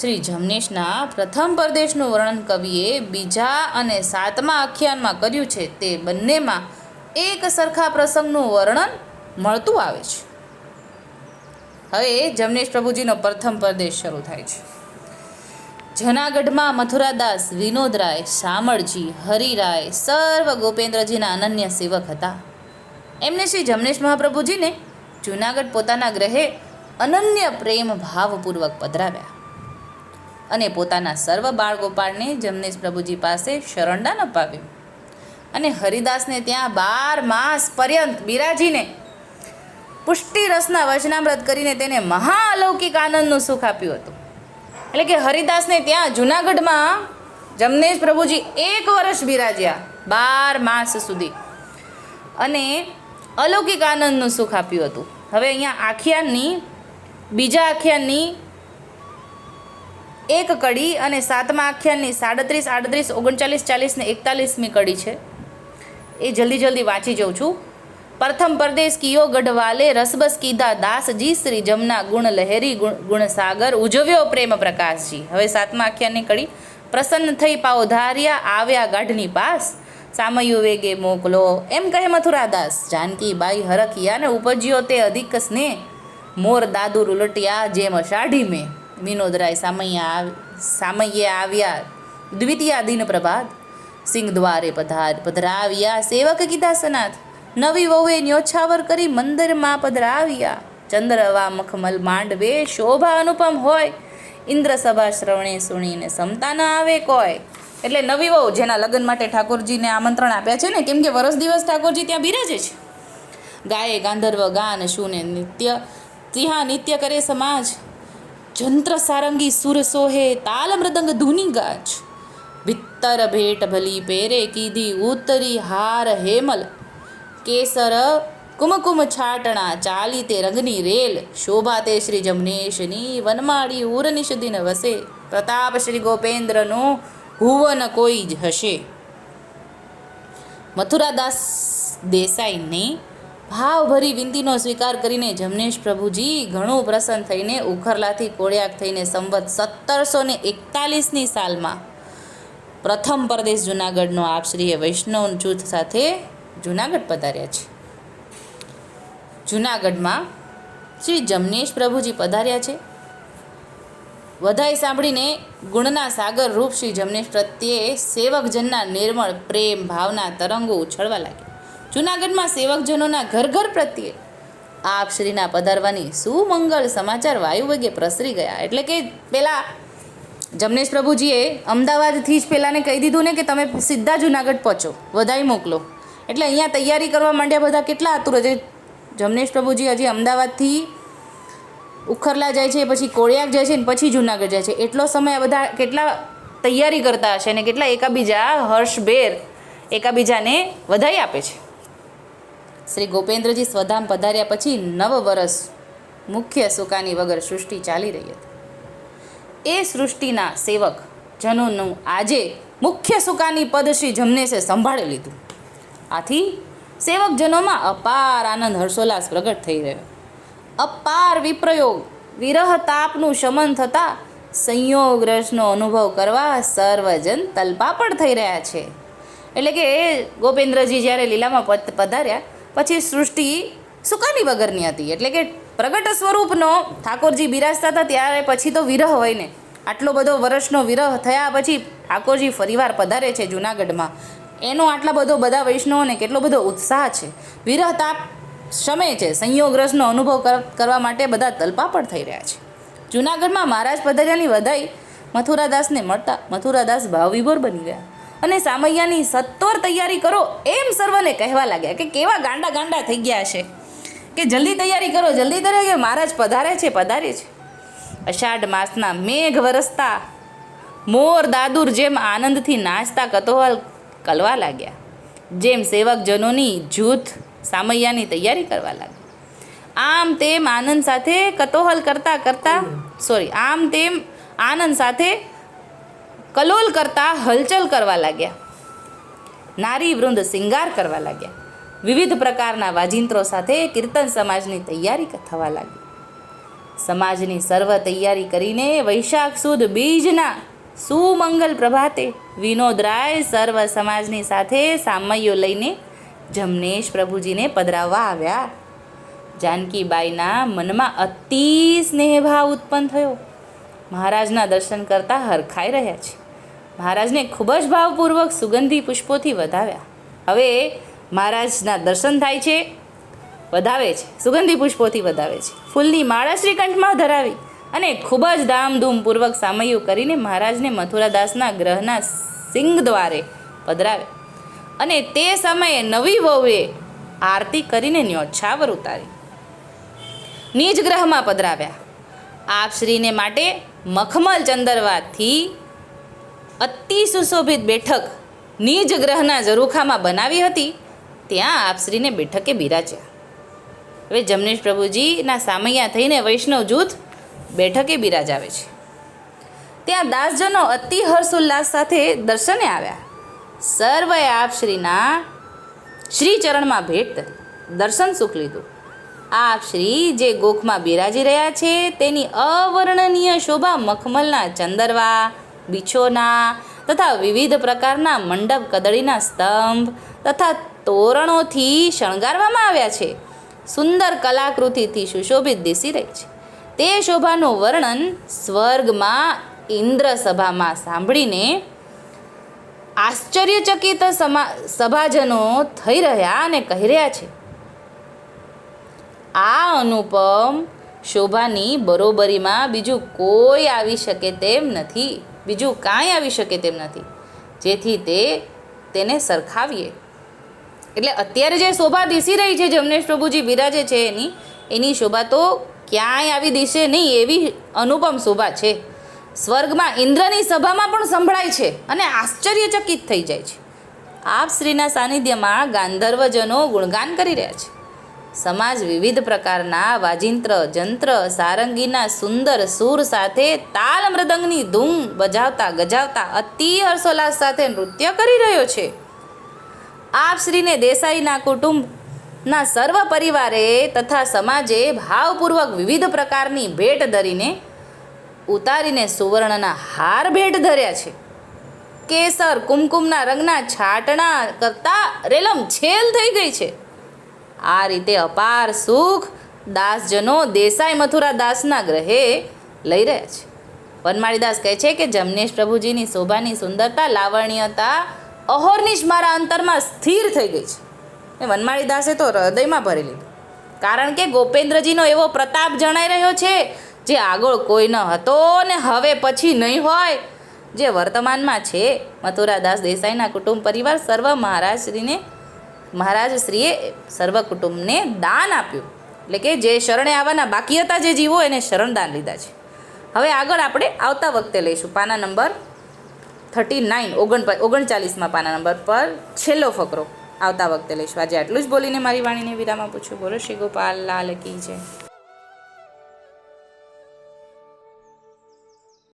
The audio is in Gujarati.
શ્રી જમનેશના પ્રથમ પરદેશનું વર્ણન કવિએ બીજા અને સાતમા આખ્યાનમાં કર્યું છે. તે બંનેમાં એક સરખા પ્રસંગનું વર્ણન મળતું આવે છે. હવે જમનેશ પ્રભુજીનો પ્રથમ પરદેશ શરૂ થાય છે. જૂનાગઢમાં મથુરાદાસ વિનોદરાય શામળજી હરિરાય સર્વ ગોપેન્દ્રજીના અનન્ય સેવક હતા. એમને શ્રી જમનેશ મહાપ્રભુજીને જૂનાગઢ પોતાના ગ્રહે અનન્ય પ્રેમ ભાવપૂર્વક પધરાવ્યા. અને પોતાના સર્વ બાળગોપાળને જમનેશ પ્રભુજી પાસે શરણદાન અપાવ્યું. અને હરિદાસને ત્યાં બાર માસ પર્યંત બિરાજીને પુષ્ટિ રસના વચનામૃત કરીને તેને મહાઅલૌકિક આનંદનું સુખ આપ્યું હતું. એટલે કે હરિદાસને ત્યાં જુનાગઢમાં જમનેશ પ્રભુજી એક વર્ષ બિરાજ્યા બાર માસ સુધી. અને અલૌકિક આનંદનું સુખ આપ્યું હતું. હવે અહીંયા આખ્યાનની, બીજા આખ્યાનની એક કડી અને સાતમા આખ્યાનની સાડત્રીસ, આડત્રીસ, ઓગણચાલીસ, ચાલીસ ને એકતાલીસમી કડી છે. એ જલ્દી જલ્દી વાંચી જાઉં છું. પ્રથમ પરદેશ કિયો ગઢવાલે, રસબસ કીધા દાસજી, શ્રી જમના ગુણ લહેરી, ગુણ, ગુણસાગર, ઉજવ્યો પ્રેમ પ્રકાશજી. હવે સાતમા આખ્યાનની કડી, પ્રસન્ન થઈ પાઓ ધાર્યા, આવ્યા ગાઢની પાસ. સામયુ વેગે મોકલો, એમ કહે મથુરાદાસ, જાનકી બાઈ હરખિયા ને ઉપજ્યો તે અધિક સ્નેહ. મોર દાદુર રૂલટિયા જેમ અષાઢી મેં. વિનોદરાય સામૈયા સામૈયે આવ્યા. દ્વિતીયા દિન પ્રભાત, સિંહ દ્વારે પધાર, પધરાવ્યા. સેવક કીધા સનાથ નવી વહુએ ન્યોછાવર કરી મંદિરમાં પધરાવ્યા. ચંદ્રવા મખમલ માંડવે, શોભા અનુપમ હોય. ઇન્દ્ર સભા શ્રવણે સુણીને સમતા ન આવે કોઈ. એટલે નવી વહુ જેના લગ્ન માટે ઠાકોરજીને આમંત્રણ આપ્યા છે ને, કેમ કે વરસ દિવસ ઠાકોરજી ત્યાં બિરાજે છે. ગાયે ગાંધર્વ ગાન, શુને નિત્ય ત્યાં નિત્ય કરે સમાજ. જંત્ર સારંગી સુર સોહે, તાલ મૃદંગ ધૂની ગાજ. ભિત્તર ભેટ ભલી પેરે કીધી ઉત્તરી હાર હેમલ. કેસર કુમકુમ છાટણા ચાલી તે રંગની રેલ. શોભા તે શ્રી જમનેશની વનમાળી ઉરનિશ દિન વસે. પ્રતાપ શ્રી ગોપેન્દ્રનું હુવન કોઈ જ હશે. મથુરાદાસ દેસાઈની ભાવભરી વિનંતીનો સ્વીકાર કરીને જમનેશ પ્રભુજી ઘણું પ્રસન્ન થઈને ઉખરલાથી કોળિયાક થઈને સંવત સત્તરસો ને એકતાલીસની સાલમાં પ્રથમ પરદેશ જુનાગઢનો આપશ્રીએ વૈષ્ણવ જૂથ સાથે જુનાગઢ પધાર્યા છે. જુનાગઢમાં શ્રી જમનેશ પ્રભુજી પધાર્યા છે. વધાઈ સાંભળીને ગુણના સાગર રૂપ શ્રી જમનેશ પ્રત્યે સેવકજનના નિર્મળ પ્રેમ, ભાવના, તરંગો ઉછળવા લાગ્યા. જુનાગઢમાં સેવકજનોના ઘર ઘર પ્રત્યે આપ શ્રીના પધારવાની સુમંગલ સમાચાર વાયુ વેગે પ્રસરી ગયા. એટલે કે પેલા જમનેશ પ્રભુજીએ અમદાવાદથી જ પેલાને કહી દીધું ને કે તમે સીધા જુનાગઢ પહોંચો, વધાઈ મોકલો. એટલે અહીંયા તૈયારી કરવા માંડ્યા બધા કેટલા આતુર છે જમનેશ પ્રભુજી હજી અમદાવાદથી ઉખરલા જાય છે, પછી કોળિયાક જાય છે ને પછી જુનાગઢ જાય છે. એટલો સમય બધા કેટલા તૈયારી કરતા હશે ને કેટલા એકાબીજા હર્ષભેર એકાબીજાને વધાઈ આપે છે. શ્રી ગોપેન્દ્રજી સ્વધામ પધાર્યા પછી નવ વર્ષ મુખ્ય સુકાની વગર સૃષ્ટિ ચાલી રહી હતી. એ સૃષ્ટિના સેવક જનોનું આજે મુખ્ય સુકાની પદ શ્રી જમનેશે સંભાળી લીધું. આથી સેવકજનોમાં અપાર આનંદ હર્ષોલ્લાસ પ્રગટ થઈ રહ્યો. અપાર વિપ્રયોગ, વિરહ તાપનું શમન થતાં સંયોગ રસનો અનુભવ કરવા સર્વજન તલપાપડ થઈ રહ્યા છે. એટલે કે ગોપેન્દ્રજી જ્યારે લીલામાં પધાર્યા પછી સૃષ્ટિ સુકાની વગરની હતી. એટલે કે પ્રગટ સ્વરૂપનો ઠાકોરજી બિરાજતા હતા ત્યારે પછી તો વિરહ હોય ને. આટલો બધો વર્ષનો વિરહ થયા પછી ઠાકોરજી ફરીવાર પધારે છે જુનાગઢમાં. એનો આટલા બધો બધા વૈષ્ણવોને કેટલો બધો ઉત્સાહ છે. વિરહ તાપ સમય છે. સંયોગ રસનો અનુભવ કરવા માટે બધા તલપાપડ થઈ રહ્યા છે. જુનાગઢમાં મહારાજ પધાર્યાની વધાઈ મથુરાદાસને મળતા મથુરાદાસ ભાવવિભોર બની ગયા. અને સામૈયાની સત્વર તૈયારી કરો એમ સર્વને કહેવા લાગ્યા કે કેવા ગાંડા ગાંડા થઈ ગયા છે કે જલ્દી તૈયારી કરો, જલ્દી તૈયારી કે મહારાજ પધારે છે પધારે છે. અષાઢ માસના મેઘ વરસતા મોર દાદુર જેમ આનંદથી નાચતા કતોહલ કલવા લાગ્યા. જેમ સેવકજનોની જૂથ સામૈયાની તૈયારી કરવા લાગ્યા. આમ તેમ આનંદ સાથે કતોહલ કરતા કરતા સોરી આમ તેમ આનંદ સાથે કલોલ કરતા હલચલ કરવા લાગ્યા. નારી વૃંદ શિંગાર કરવા લાગ્યા. વિવિધ પ્રકારના વાજિંત્રો સાથે કીર્તન સમાજની તૈયારી થવા લાગી. સમાજની સર્વ તૈયારી કરીને વૈશાખ સુદ બીજના સુમંગલ પ્રભાતે વિનોદરાય સર્વ સમાજની સાથે સામૈયો લઈને જમનેશ પ્રભુજીને પધરાવવા આવ્યા. જાનકીબાઈના મનમાં અતિ સ્નેહભાવ ઉત્પન્ન થયો. મહારાજના દર્શન કરતા હરખાઈ રહ્યા છે. મહારાજને ખૂબ જ ભાવપૂર્વક સુગંધી પુષ્પોથી વધાવ્યા. હવે મહારાજના દર્શન થાય છે, વધાવે છે, સુગંધી પુષ્પોથી વધાવે છે. ફૂલની માળા શ્રીકંઠમાં ધરાવી અને ખૂબ જ ધામધૂમપૂર્વક સામૈયું કરીને મહારાજને મથુરાદાસના ગ્રહના સિંહ દ્વારે પધરાવે અને તે સમયે નવી વહુએ આરતી કરીને ન્યોછાવર ઉતારી. નિજ ગ્રહમાં પધરાવ્યા. આપશ્રીને માટે મખમલ ચંદરવાથી અતિ સુશોભિત બેઠક નિજ ગ્રહના ઝરૂખામાં બનાવી હતી, ત્યાં આપશ્રીને બેઠકે બિરાજ્યા. હવે જમનેશ પ્રભુજીના સામૈયા થઈને વૈષ્ણવ જૂથ બેઠકે બિરાજાવે છે. ત્યાં દાસજનો અતિ હર્ષોલ્લાસ સાથે દર્શને આવ્યા. સર્વે આપશ્રીના શ્રી ચરણમાં ભેટ દર્શન સુખ લીધું. આપ શ્રી જે ગોખમાં બિરાજી રહ્યા છે, તેની અવર્ણનીય શોભા મખમલના ચંદરવા બિછોના તથા વિવિધ પ્રકારના મંડપ કદળીના સ્તંભ તથા તોરણોથી શણગારવામાં આવ્યા છે. સુંદર કલાકૃતિથી સુશોભિત દિસી રહી છે. તે શોભાનું વર્ણન સ્વર્ગમાં ઇન્દ્ર સભામાં સાંભળીને આશ્ચર્યચકિત સભાજનો થઈ રહ્યા અને કહી રહ્યા છે, આ અનુપમ શોભાની બરોબરીમાં બીજું કોઈ આવી શકે તેમ નથી. બીજું કાંઈ આવી શકે તેમ નથી. જેથી તે તેને સરખાવીએ. એટલે અત્યારે જે શોભા દિસી રહી છે જમનેશ પ્રભુજી બિરાજે છે એની એની શોભા તો ક્યાંય આવી દિશે નહીં, એવી અનુપમ શોભા છે. સ્વર્ગમાં ઇન્દ્રની સભામાં પણ સંભળાય છે અને આશ્ચર્યચકિત થઈ જાય છે. આપ શ્રીના સાનિધ્યમાં ગાંધર્વજનો ગુણગાન કરી રહ્યા છે. સમાજ વિવિધ પ્રકારના વાજિંત્ર, જંત્ર, સારંગીના સુંદર સૂર સાથે તાલ મૃદંગની ધૂમ બજાવતા ગજાવતા અતિ હર્ષોલ્લાસ સાથે નૃત્ય કરી રહ્યો છે. આપ શ્રીને દેસાઈના કુટુંબના સર્વ પરિવારે તથા સમાજે ભાવપૂર્વક વિવિધ પ્રકારની ભેટ ધરીને ઉતારીને સુવર્ણના હાર ભેટ ધર્યા છે. કેસર, કુમકુમના રંગના છાટણા કરતા રેલમ છેલ થઈ ગઈ છે. આ રીતે અપાર સુખ દાસજનો દેસાઈ મથુરા દાસના ગ્રહે લઈ રહ્યા છે. વનમાળીદાસ કહે છે કે જમનેશ પ્રભુજીની શોભાની સુંદરતા, લાવણ્યતા અહોરનિશ મારા અંતરમાં સ્થિર થઈ ગઈ છે. એ વનમાળીદાસે તો હૃદયમાં ભરી લીધું. કારણ કે ગોપેન્દ્રજીનો એવો પ્રતાપ જણાઈ રહ્યો છે, જે આગળ કોઈ ન હતો ને હવે પછી નહીં હોય, જે વર્તમાનમાં છે. મથુરાદાસ દેસાઈના કુટુંબ પરિવાર સર્વ મહારાજશ્રીને મહારાજશ્રીએ સર્વ કુટુંબને દાન આપ્યું. એટલે કે જે શરણે આવવાના બાકી હતા જે જીવો, એને શરણદાન લીધા છે. હવે આગળ આપણે આવતા વખતે લઈશું પાના નંબર થર્ટી નાઇન, ઓગણ ઓગણચાલીસમાં પાના નંબર પર છેલ્લો ફકરો. આવતા વખતે લઈશું. આજે આટલું જ બોલીને મારી વાણીને વિરામ આપું છું. બોલો શ્રી ગોપાલ, લાલ કી જય.